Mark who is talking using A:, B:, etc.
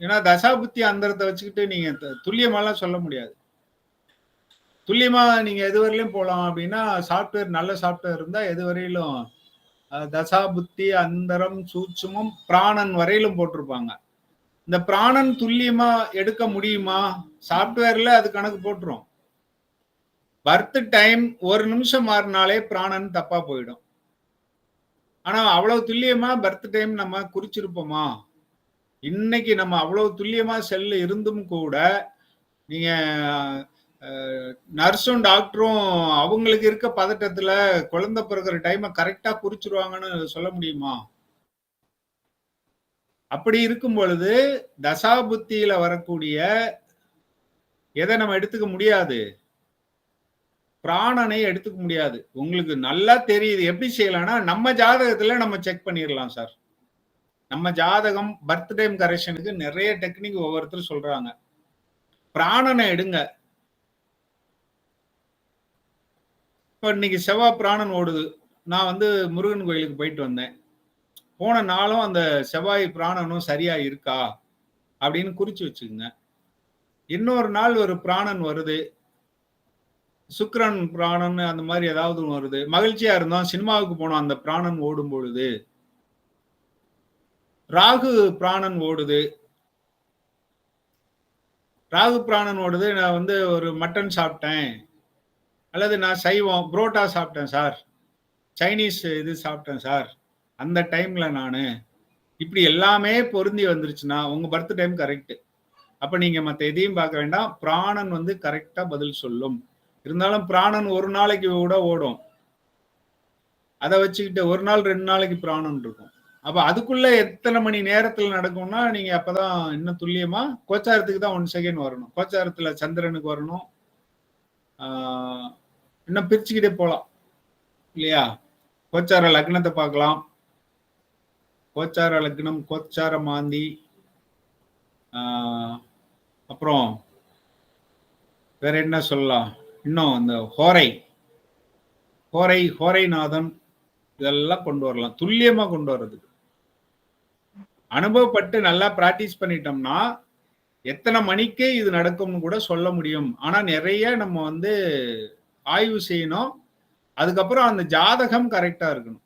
A: ஏன்னா தசாபுத்தி அந்தரத்தை வச்சுக்கிட்டு நீங்க த- துல்லியமாலாம் சொல்ல முடியாது. துல்லியமா நீங்க எது வரையிலும் போலாம் அப்படின்னா சாஃப்ட்வேர் நல்ல சாஃப்ட்வேர் இருந்தா எது வரையிலும் அஹ், தசாபுத்தி அந்தரம் சூட்சமும் பிராணன் வரையிலும் போட்டிருப்பாங்க. இந்த பிராணன் துல்லியமா எடுக்க முடியுமா? சாஃப்ட்வேர்ல அது கணக்கு போட்டுரும். பர்த் டைம் ஒரு நிமிஷம் மாறினாலே பிராணன் தப்பா போயிடும். ஆனா அவ்வளவு துல்லியமா பர்த் டைம் நம்ம குறிச்சிருப்போமா? இன்னைக்கு நம்ம அவ்வளவு துல்லியமா செல்லு இருந்தும் கூட நீங்க நர்ஸும் டாக்டரும் அவங்களுக்கு இருக்க பதட்டத்துல குழந்தை பிறக்கிற டைமை கரெக்டா குறிச்சிருவாங்கன்னு சொல்ல முடியுமா? அப்படி இருக்கும் பொழுது தசாபுத்தியில வரக்கூடிய எதை நம்ம எடுத்துக்க முடியாது? பிராணனை எடுத்துக்க முடியாது. உங்களுக்கு நல்லா தெரியுது எப்படி செய்யலாம்னா நம்ம ஜாதகத்துல நம்ம செக் பண்ணிடலாம் சார் நம்ம ஜாதகம் பர்த் டைம் கரெக்ஷனுக்கு நிறைய டெக்னிக் ஒவ்வொருத்தரும் சொல்றாங்க. பிராணனை எடுங்க. இப்போ இன்னைக்கு செவ்வாய் பிராணன் ஓடுது. நான் வந்து முருகன் கோயிலுக்கு போயிட்டு வந்தேன். போன நாளும் அந்த செவ்வாய் பிராணனும் சரியா இருக்கா? அப்படின்னு குறிச்சு வச்சுக்கோங்க. இன்னொரு நாள் ஒரு பிராணன் வருது. சுக்கரன் பிராணன் அந்த மாதிரி ஏதாவது வருது. மகிழ்ச்சியா இருந்தோம். சினிமாவுக்கு போனோம். அந்த பிராணன் ஓடும் பொழுது ராகு பிராணன் ஓடுது. ராகு பிராணன் ஓடுது நான் வந்து ஒரு மட்டன் சாப்பிட்டேன். அல்லது நான் சைவம் புரோட்டா சாப்பிட்டேன் சார். சைனீஸ் இது சாப்பிட்டேன் சார். அந்த டைம்ல நான் இப்படி எல்லாமே பொருந்தி வந்துருச்சுன்னா உங்க பர்த் டைம் கரெக்ட். அப்ப நீங்க மத்த எதையும் பார்க்க வேண்டாம். பிராணன் வந்து கரெக்டா பதில் சொல்லும். இருந்தாலும் பிராணன் ஒரு நாளைக்கு கூட ஓடும். அதை வச்சுக்கிட்டு ஒரு நாள் ரெண்டு நாளைக்கு பிராணன் இருக்கும். அப்ப அதுக்குள்ள எத்தனை மணி நேரத்துல நடக்கும்னா நீங்க அப்பதான் இன்னும் துல்லியமா கோச்சாரத்துக்கு தான் ஒன் செகண்ட் வரணும். கோச்சாரத்துல சந்திரனுக்கு வரணும். இன்னும் பிரிச்சுக்கிட்டே போலாம். இல்லையா? கோச்சார லக்னத்தை பார்க்கலாம். கோச்சார லக்னம் கோச்சார மாந்தி. அப்புறம் வேற என்ன சொல்லலாம்? இன்னும் அந்த ஹோரை. ஹோரை ஹோரைநாதன் இதெல்லாம் கொண்டு வரலாம். துல்லியமா கொண்டு வர்றதுக்கு. அனுபவப்பட்டு நல்லா பிராக்டிஸ் பண்ணிட்டோம்னா எத்தனை மணிக்கு இது நடக்கும்னு கூட சொல்ல முடியும். ஆனா நிறைய நம்ம வந்து ஆய்வு செய்யணும். அதுக்கப்புறம் அந்த ஜாதகம் கரெக்டா இருக்கணும்.